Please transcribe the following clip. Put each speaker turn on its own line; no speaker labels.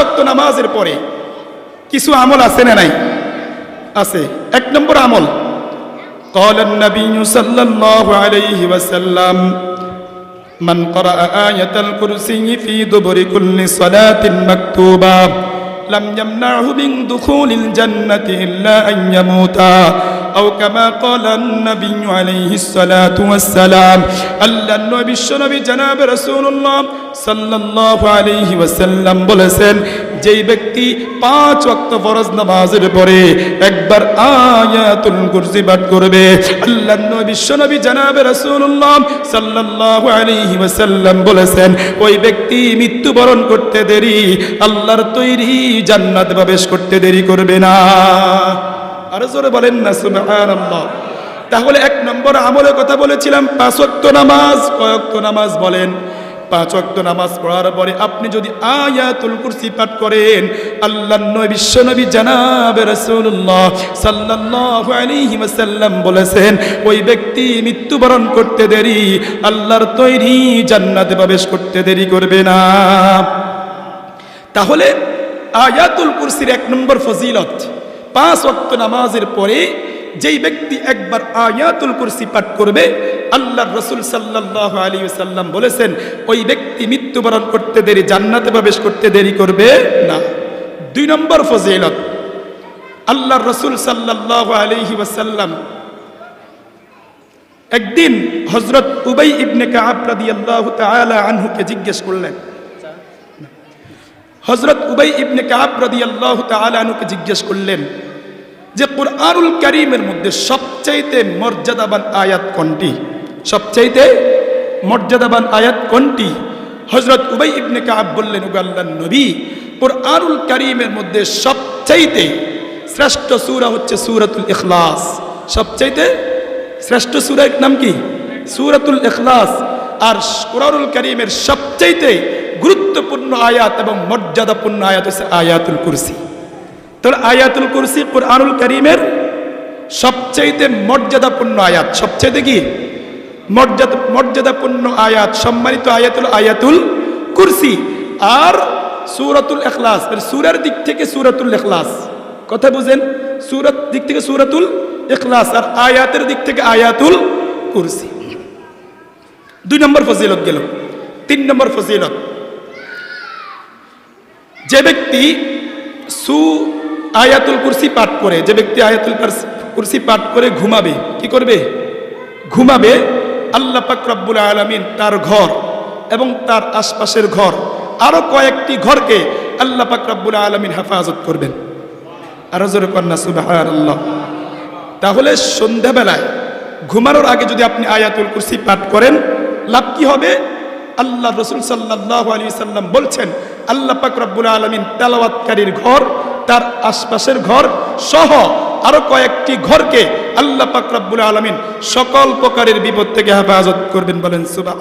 ওয়াক্ত নামাজের পরে কিছু আমল আছে না নাই আছে এক নম্বর আমল قال النبي صلى الله عليه وسلم من قرأ آية الكرسي في دبر كل صلاة مكتوبة لم يمنعه من دخول الجنة إلا أن يموتا আও কামা ক্বালান নবী আলাইহিস সালাতু ওয়াস সালাম আল্লাহর নবী, বিশ্বনবী, জনাব রাসূলুল্লাহ সাল্লাল্লাহু আলাইহি ওয়াসাল্লাম বলেছেন, যেই ব্যক্তি পাঁচ ওয়াক্ত ফরজ নামাজের পরে একবার আয়াতুল কুরসি পাঠ করবে আল্লাহর নবী, বিশ্বনবী, জনাব রাসূলুল্লাহ সাল্লাল্লাহু আলাইহি ওয়াসাল্লাম বলেছেন, ওই ব্যক্তি মৃত্যুবরণ করতে দেরি, আল্লাহর তৈরি জান্নাত প্রবেশ করতে দেরি করবে না। আরও জোরে বলেন না, সুবহানাল্লাহ। তাহলে এক নম্বর আমলের কথা বলেছিলাম, পাঁচ ওয়াক্ত নামাজ। কয়েক্ত নামাজ বলেন? পাঁচ ওয়াক্ত নামাজ পড়ার পরে আপনি যদি আয়াতুল কুরসি পাঠ করেন আল্লাহ নবী, বিশ্বনবী, জানাবে রাসূলুল্লাহ সাল্লাল্লাহু আলাইহি ওয়াসাল্লাম বলেছেন, ওই ব্যক্তি মৃত্যুবরণ করতে দেরি, আল্লাহর তৈরি জান্নাতে প্রবেশ করতে দেরি করবে না। তাহলে আয়াতুল কুরসির এক নম্বর ফজিলত পাঁচ ওয়াক্ত নামাজের পরে যেই ব্যক্তি একবার আয়াতুল কুরসি পাঠ করবে আল্লাহ রসুল সাল্লাহ আলী সাল্লাম বলেছেন, ওই ব্যক্তি মৃত্যুবরণ করতে দেরি, জান্নাতে প্রবেশ করতে দেরি করবে না। দুই নম্বর ফজিলত আল্লাহ রসুল সাল্লাহ আলহি ওয়াসাল্লাম একদিন হজরত উবাই ইবনে কাব রাদিয়াল্লাহু তাআলা আনহুকে জিজ্ঞেস করলেন হজরত উবাই ইবনে কাব রাদিয়াল্লাহু তাআলা আনহুকে জিজ্ঞেস করলেন যে, কুরআনুল কারীমের মধ্যে সবচাইতে মর্যাদাবান আয়াত কোনটি? সবচাইতে মর্যাদাবান আয়াত কোনটি? হজরত উবাই ইবনে কাব বললেন আল্লাহর নবী, কুরআনুল কারীমের মধ্যে সবচাইতে শ্রেষ্ঠ সূরা হচ্ছে সূরাতুল ইখলাস। সবচাইতে শ্রেষ্ঠ সূরার নাম কি? সূরাতুল ইখলাস। আর কোরআনুল করিমের সবচাইতে গুরুত্বপূর্ণ আয়াত এবং মর্যাদাপূর্ণ আয়াত হচ্ছে আয়াতুল কুরসি। তাহলে আয়াতুল কুরসি কোরআনুল করিমের সবচাইতে মর্যাদাপূর্ণ আয়াত, সবচাইতে কি? মর্যাদা, মর্যাদাপূর্ণ আয়াত, সম্মানিত আয়াতুল আয়াতুল কুরসি। আর সুরাতুল এখলাস মানে সুরার দিক থেকে সুরাতুল এখলাস কথা বুঝেন? সুরত দিক থেকে সুরাতুল এখলাস আর আয়াতের দিক থেকে আয়াতুল কুরসি। দুই নম্বর ফজিলত গেল। তিন নম্বর ফজিলত। যে ব্যক্তি সু আয়াতুল কুরসি পাঠ করে, যে ব্যক্তি আয়াতুল কুরসি- পাঠ করে ঘুমাবে, কি করবে? ঘুমাবে, আল্লাহ রব্বুল আলামিন তার ঘর এবং তার আশপাশের ঘর, আরও কয়েকটি ঘরকে আল্লাহ রব্বুল আলামিন হেফাজত করবেন। আরও জোরে কন্যা সুবহানাল্লাহ। তাহলে সন্ধ্যাবেলায় ঘুমানোর আগে যদি আপনি আয়াতুল কুরসি পাঠ করেন, লাভ কি হবে? আল্লাহ রসুল সাল্লাহ আলী সাল্লাম বলছেন, আল্লাহ পাকরাবুল আলমিন তেলাওয়াতকারীর ঘর, তার আশপাশের ঘর সহ আরও কয়েকটি ঘরকে আল্লাহ পাকরাবুল আলমিন সকল প্রকারের বিপদ থেকে হেফাজত করবেন বলেন সুবাহ